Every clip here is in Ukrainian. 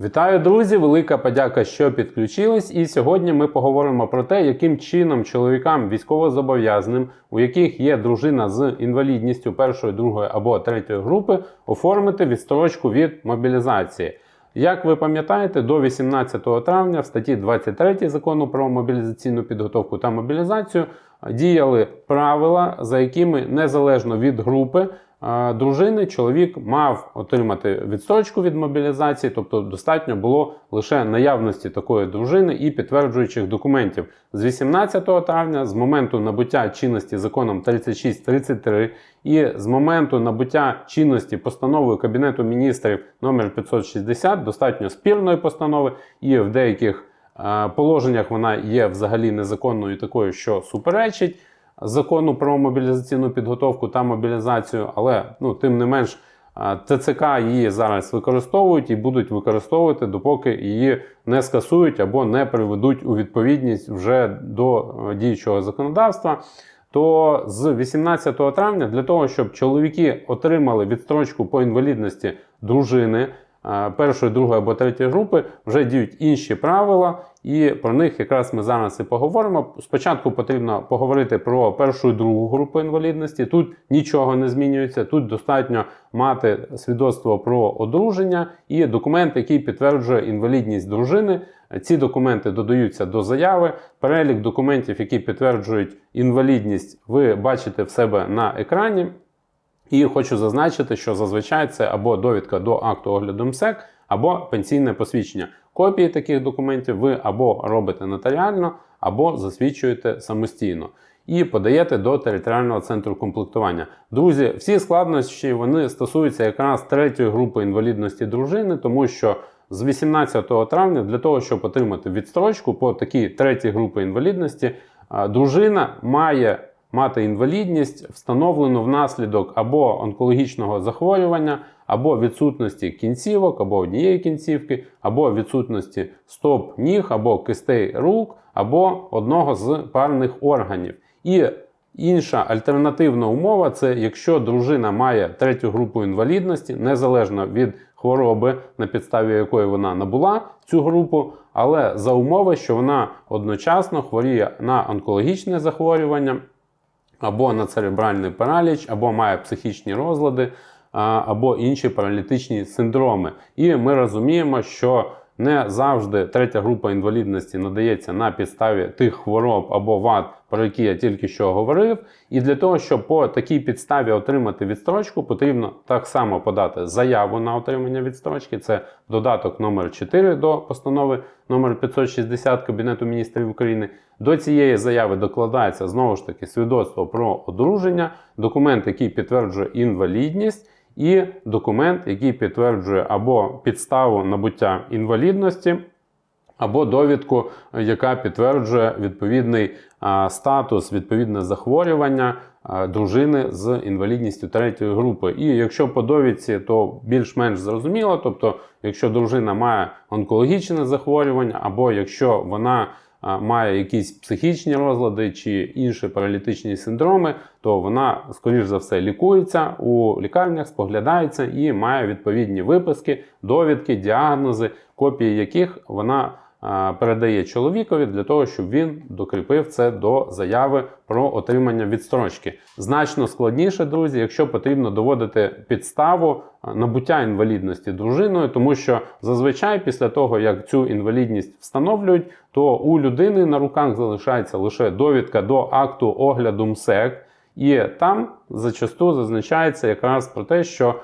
Вітаю, друзі! Велика подяка, що підключились. І сьогодні ми поговоримо про те, яким чином чоловікам військовозобов'язаним, у яких є дружина з інвалідністю першої, другої або третьої групи, оформити відстрочку від мобілізації. Як ви пам'ятаєте, до 18 травня в статті 23 закону про мобілізаційну підготовку та мобілізацію діяли правила, за якими незалежно від групи дружини чоловік мав отримати відстрочку від мобілізації, тобто достатньо було лише наявності такої дружини і підтверджуючих документів. З 18 травня, з моменту набуття чинності законом 3633 і з моменту набуття чинності постановою Кабінету міністрів номер 560, достатньо спірної постанови, і в деяких положеннях вона є взагалі незаконною такою, що суперечить закону про мобілізаційну підготовку та мобілізацію, але ну, тим не менш. ТЦК її зараз використовують і будуть використовувати, допоки її не скасують або не приведуть у відповідність вже до е, діючого законодавства. То з 18 травня для того, щоб чоловіки отримали відстрочку по інвалідності дружини першої, другої або третьої групи, вже діють інші правила, і про них якраз ми зараз і поговоримо. Спочатку потрібно поговорити про першу і другу групу інвалідності. Тут нічого не змінюється. Тут достатньо мати свідоцтво про одруження і документ, який підтверджує інвалідність дружини. Ці документи додаються до заяви. Перелік документів, які підтверджують інвалідність, ви бачите в себе на екрані. І хочу зазначити, що зазвичай це або довідка до акту огляду МСЕК, або пенсійне посвідчення. Копії таких документів ви або робите нотаріально, або засвідчуєте самостійно. І подаєте до територіального центру комплектування. Друзі, всі складнощі вони стосуються якраз третьої групи інвалідності дружини, тому що з 18 травня для того, щоб отримати відстрочку по такій третій групі інвалідності, дружина має мати інвалідність, встановлену внаслідок або онкологічного захворювання, або відсутності кінцівок, або однієї кінцівки, або відсутності стоп ніг, або кистей рук, або одного з парних органів. І інша альтернативна умова це якщо дружина має третю групу інвалідності, незалежно від хвороби, на підставі якої вона набула цю групу, але за умови, що вона одночасно хворіє на онкологічне захворювання або на церебральний параліч, або має психічні розлади, або інші паралітичні синдроми. І ми розуміємо, що не завжди третя група інвалідності надається на підставі тих хвороб або вад, про які я тільки що говорив. І для того, щоб по такій підставі отримати відстрочку, потрібно так само подати заяву на отримання відстрочки. Це додаток номер 4 до постанови номер 560 Кабінету міністрів України. До цієї заяви докладається знову ж таки свідоцтво про одруження, документ, який підтверджує інвалідність, і документ, який підтверджує або підставу набуття інвалідності, або довідку, яка підтверджує відповідний статус, відповідне захворювання дружини з інвалідністю третьої групи. І якщо по довідці, то більш-менш зрозуміло, тобто, якщо дружина має онкологічне захворювання, або якщо вона має якісь психічні розлади чи інші паралітичні синдроми, то вона, скоріш за все, лікується у лікарнях, споглядається і має відповідні виписки, довідки, діагнози, копії яких вона передає чоловікові для того, щоб він докріпив це до заяви про отримання відстрочки. Значно складніше, друзі, якщо потрібно доводити підставу набуття інвалідності дружиною, тому що зазвичай після того, як цю інвалідність встановлюють, то у людини на руках залишається лише довідка до акту огляду МСЕК. І там зачасту зазначається якраз про те, що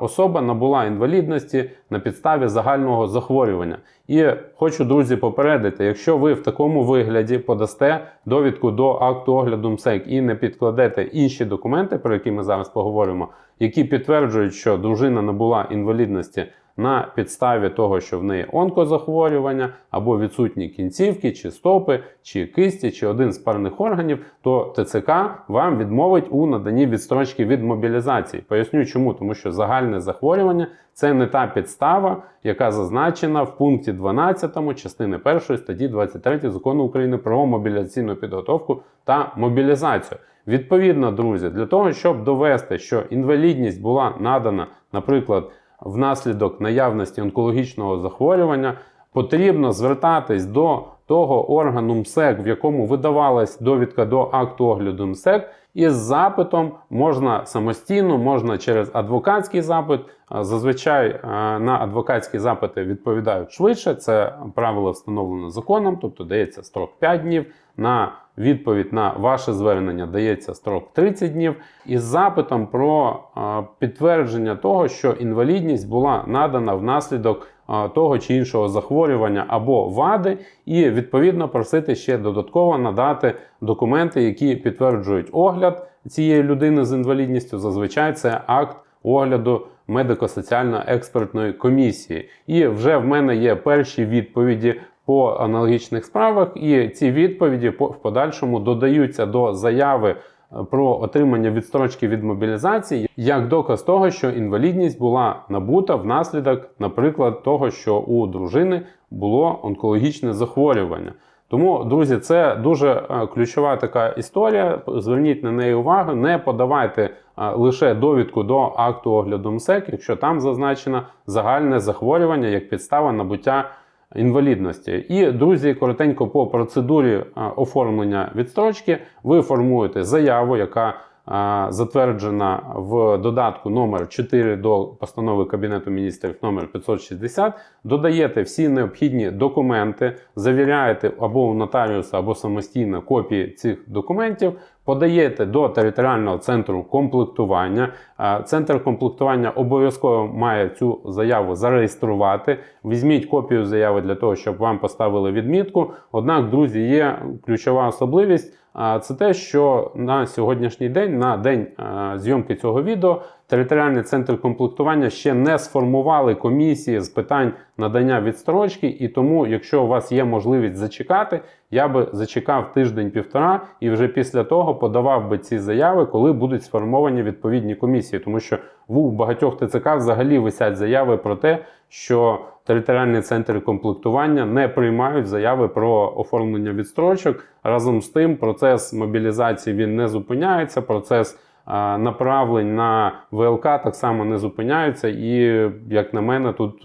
особа набула інвалідності на підставі загального захворювання. І хочу, друзі, попередити, якщо ви в такому вигляді подасте довідку до акту огляду МСЕК і не підкладете інші документи, про які ми зараз поговоримо, які підтверджують, що дружина набула інвалідності на підставі того, що в неї онкозахворювання або відсутні кінцівки, чи стопи, чи кисті, чи один з парних органів, то ТЦК вам відмовить у наданні відстрочки від мобілізації. Поясню чому, тому що загальне захворювання це не та підстава, яка зазначена в пункті 12 частини 1 статті 23 закону України про мобілізаційну підготовку та мобілізацію. Відповідно, друзі, для того, щоб довести, що інвалідність була надана, наприклад, внаслідок наявності онкологічного захворювання, потрібно звертатись до того органу МСЕК, в якому видавалась довідка до акту огляду МСЕК, із запитом можна самостійно, можна через адвокатський запит. Зазвичай на адвокатські запити відповідають швидше. Це правило встановлено законом, тобто дається строк 5 днів. На відповідь на ваше звернення дається строк 30 днів. Із запитом про підтвердження того, що інвалідність була надана внаслідок того чи іншого захворювання або вади, і відповідно просити ще додатково надати документи, які підтверджують огляд цієї людини з інвалідністю. Зазвичай це акт огляду медико-соціально-експертної комісії. І вже в мене є перші відповіді. По аналогічних справах, і ці відповіді по- в подальшому додаються до заяви про отримання відстрочки від мобілізації як доказ того, що інвалідність була набута внаслідок, наприклад, того, що у дружини було онкологічне захворювання. Тому, друзі, це дуже е, ключова така історія. Зверніть на неї увагу, не подавайте е, лише довідку до акту огляду МСЕК, якщо там зазначено загальне захворювання як підстава набуття інвалідності. І, друзі, коротенько по процедурі е, оформлення відстрочки ви формуєте заяву, яка е, затверджена в додатку номер 4 до постанови Кабінету міністрів номер 560, додаєте всі необхідні документи, завіряєте або у нотаріуса, або самостійно копії цих документів. Подаєте до територіального центру комплектування. Е, Центр комплектування обов'язково має цю заяву зареєструвати. Візьміть копію заяви для того, щоб вам поставили відмітку. Однак, друзі, є ключова особливість. а Це те, що на сьогоднішній день, на день е, зйомки цього відео, територіальний центр комплектування ще не сформували комісії з питань надання відстрочки, і тому, якщо у вас є можливість зачекати, я би зачекав тиждень-півтора і вже після того подавав би ці заяви, коли будуть сформовані відповідні комісії, тому що в багатьох ТЦК взагалі висять заяви про те, що територіальні центри комплектування не приймають заяви про оформлення відстрочок. Разом з тим, процес мобілізації він не зупиняється. Процес направлень на ВЛК так само не зупиняються, і як на мене, тут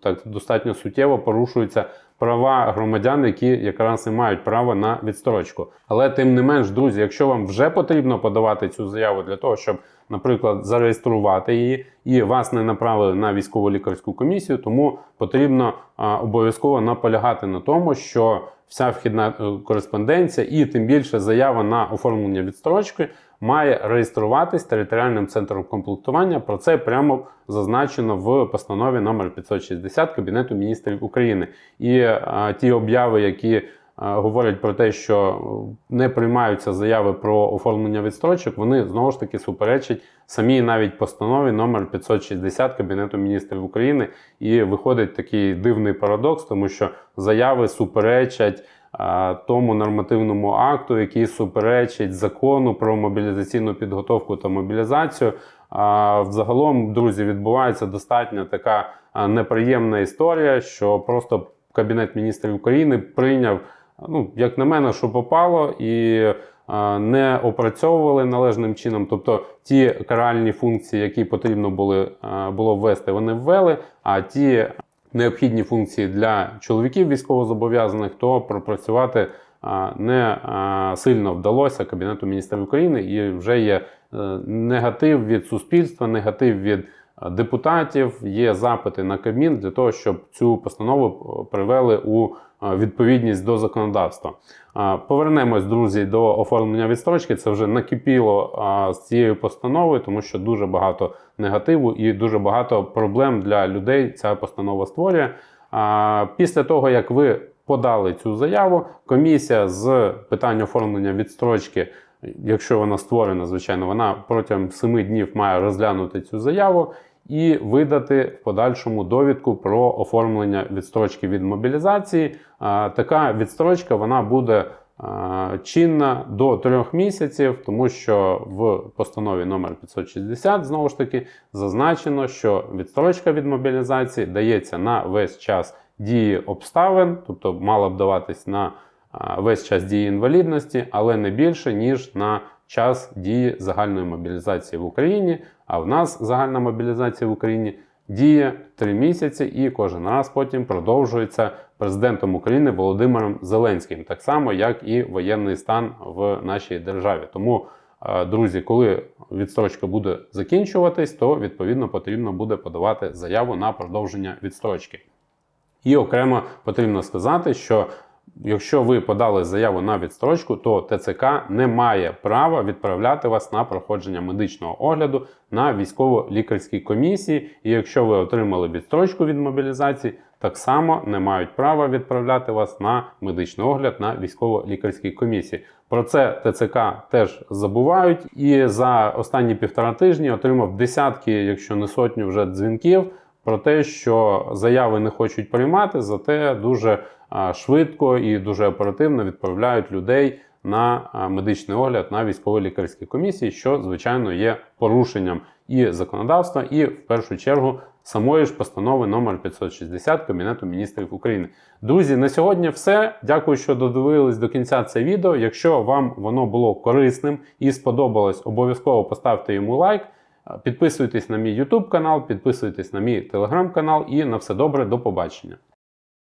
так достатньо суттєво порушуються права громадян, які якраз і мають право на відстрочку. Але тим не менш, друзі, якщо вам вже потрібно подавати цю заяву для того, щоб, наприклад, зареєструвати її, і вас не направили на військово лікарську комісію, тому потрібно обов'язково наполягати на тому, що вся вхідна е, кореспонденція і тим більше заява на оформлення відстрочки має реєструватись територіальним центром комплектування. Про це прямо зазначено в постанові номер 560 Кабінету міністрів України. І а, ті обяви, які а, говорять про те, що не приймаються заяви про оформлення відстрочок, вони знову ж таки суперечать самій навіть постанові номер 560 Кабінету міністрів України. І виходить такий дивний парадокс, тому що заяви суперечать тому нормативному акту, який суперечить закону про мобілізаційну підготовку та мобілізацію. Взагалом, друзі, відбувається достатньо така неприємна історія, що просто Кабінет міністрів України прийняв, ну як на мене, що попало, і не опрацьовували належним чином. Тобто ті каральні функції, які потрібно були, було ввести, вони ввели. А ті необхідні функції для чоловіків військовозобов'язаних, то пропрацювати не сильно вдалося Кабінету міністрів України, і вже є е, негатив від суспільства, негатив від е, депутатів. Є запити на Кабмін для того, щоб цю постанову е, привели у е, відповідність до законодавства. Повернемось, друзі, до оформлення відстрочки. Це вже накипіло з цією постановою, тому що дуже багато негативу і дуже багато проблем для людей ця постанова створює. Після того, як ви подали цю заяву, комісія з питань оформлення відстрочки, якщо вона створена, звичайно, вона протягом 7 днів має розглянути цю заяву і видати в подальшому довідку про оформлення відстрочки від мобілізації. Така відстрочка вона буде чинна до трьох місяців, тому що в постанові номер 560 знову ж таки зазначено, що відстрочка від мобілізації дається на весь час дії обставин, тобто мала б даватись на весь час дії інвалідності, але не більше ніж на час дії загальної мобілізації в Україні. А в нас загальна мобілізація в Україні діє 3 місяці і кожен раз потім продовжується президентом України Володимиром Зеленським, так само як і воєнний стан в нашій державі. Тому, друзі, коли відстрочка буде закінчуватись, то відповідно потрібно буде подавати заяву на продовження відстрочки. І окремо потрібно сказати, що якщо ви подали заяву на відстрочку, то ТЦК не має права відправляти вас на проходження медичного огляду на військово-лікарській комісії. І якщо ви отримали відстрочку від мобілізації, так само не мають права відправляти вас на медичний огляд на військово-лікарській комісії. Про це ТЦК теж забувають. І за останні півтора тижні отримав десятки, якщо не сотню вже дзвінків про те, що заяви не хочуть приймати, зате дуже швидко і дуже оперативно відправляють людей на медичний огляд на військово-лікарські комісії, що звичайно є порушенням і законодавства, і в першу чергу самої ж постанови номер 560 Кабінету міністрів України. Друзі, на сьогодні все. Дякую, що додивились до кінця це відео. Якщо вам воно було корисним і сподобалось, обов'язково поставте йому лайк. Підписуйтесь на мій YouTube канал, підписуйтесь на мій телеграм канал і на все добре, до побачення.